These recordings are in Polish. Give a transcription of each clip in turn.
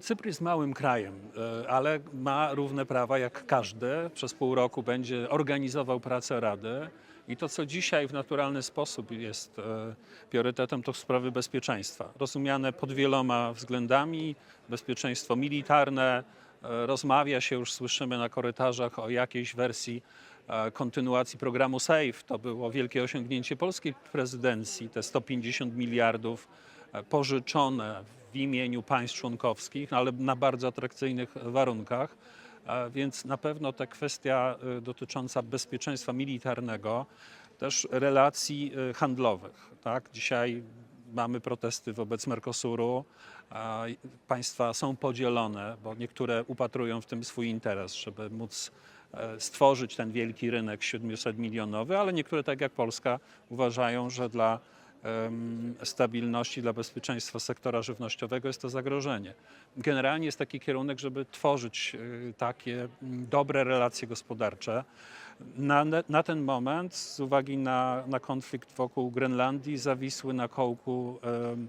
Cypr jest małym krajem, e, ale ma równe prawa jak każdy. Przez pół roku będzie organizował pracę Rady. I to, co dzisiaj w naturalny sposób jest e, priorytetem, to sprawy bezpieczeństwa. Rozumiane pod wieloma względami. Bezpieczeństwo militarne. e, Rozmawia się, już słyszymy na korytarzach o jakiejś wersji kontynuacji programu SAFE. To było wielkie osiągnięcie polskiej prezydencji, te 150 miliardów pożyczone w imieniu państw członkowskich, no ale na bardzo atrakcyjnych warunkach. Więc na pewno ta kwestia e, dotycząca bezpieczeństwa militarnego, też relacji e, handlowych. Tak? Dzisiaj mamy protesty wobec Mercosuru. Państwa są podzielone, bo niektóre upatrują w tym swój interes, żeby móc e, stworzyć ten wielki rynek 700 milionowy, ale niektóre, tak jak Polska, uważają, że dla stabilności, dla bezpieczeństwa sektora żywnościowego jest to zagrożenie. Generalnie jest taki kierunek, żeby tworzyć e, takie mm, dobre relacje gospodarcze. Na, na ten moment, z uwagi na, na konflikt wokół Grenlandii, zawisły na kołku em,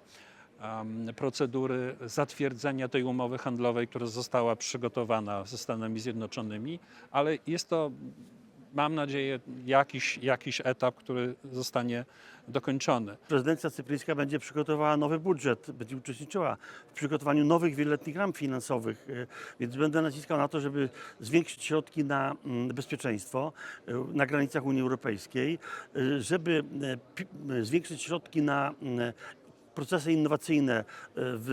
em, procedury zatwierdzenia tej umowy handlowej, która została przygotowana ze Stanami Zjednoczonymi, ale jest to, mam nadzieję, jakiś, jakiś etap, który zostanie dokończony. Prezydencja cypryjska będzie przygotowała nowy budżet, będzie uczestniczyła w przygotowaniu nowych wieloletnich ram finansowych, e, więc będę naciskał na to, żeby zwiększyć środki na mm, bezpieczeństwo e, na granicach Unii Europejskiej, e, żeby zwiększyć środki na mm, procesy innowacyjne e, w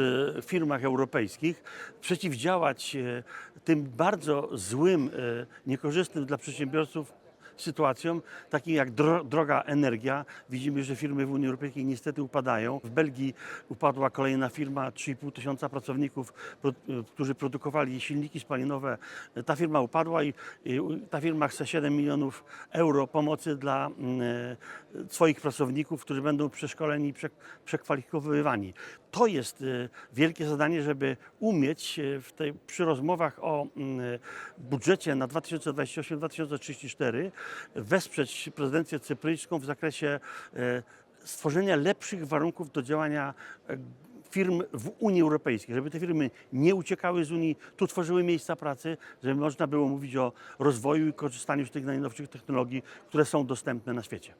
firmach europejskich, przeciwdziałać e, tym bardzo złym, e, niekorzystnym dla przedsiębiorców sytuacjom, takim jak dro, droga energia. Widzimy, że firmy w Unii Europejskiej niestety upadają. W Belgii upadła kolejna firma, 3,5 tysiąca pracowników, pro, którzy produkowali silniki spalinowe. Ta firma upadła i, i ta firma chce 7 milionów euro pomocy dla e, swoich pracowników, którzy będą przeszkoleni i prze, przekwalifikowywani. To jest e, wielkie zadanie, żeby umieć e, w tej, przy rozmowach o mm, budżecie na 2028-2034 wesprzeć prezydencję cypryjską w zakresie e, stworzenia lepszych warunków do działania e, firm w Unii Europejskiej, żeby te firmy nie uciekały z Unii, tu tworzyły miejsca pracy, żeby można było mówić o rozwoju i korzystaniu z tych najnowszych technologii, które są dostępne na świecie.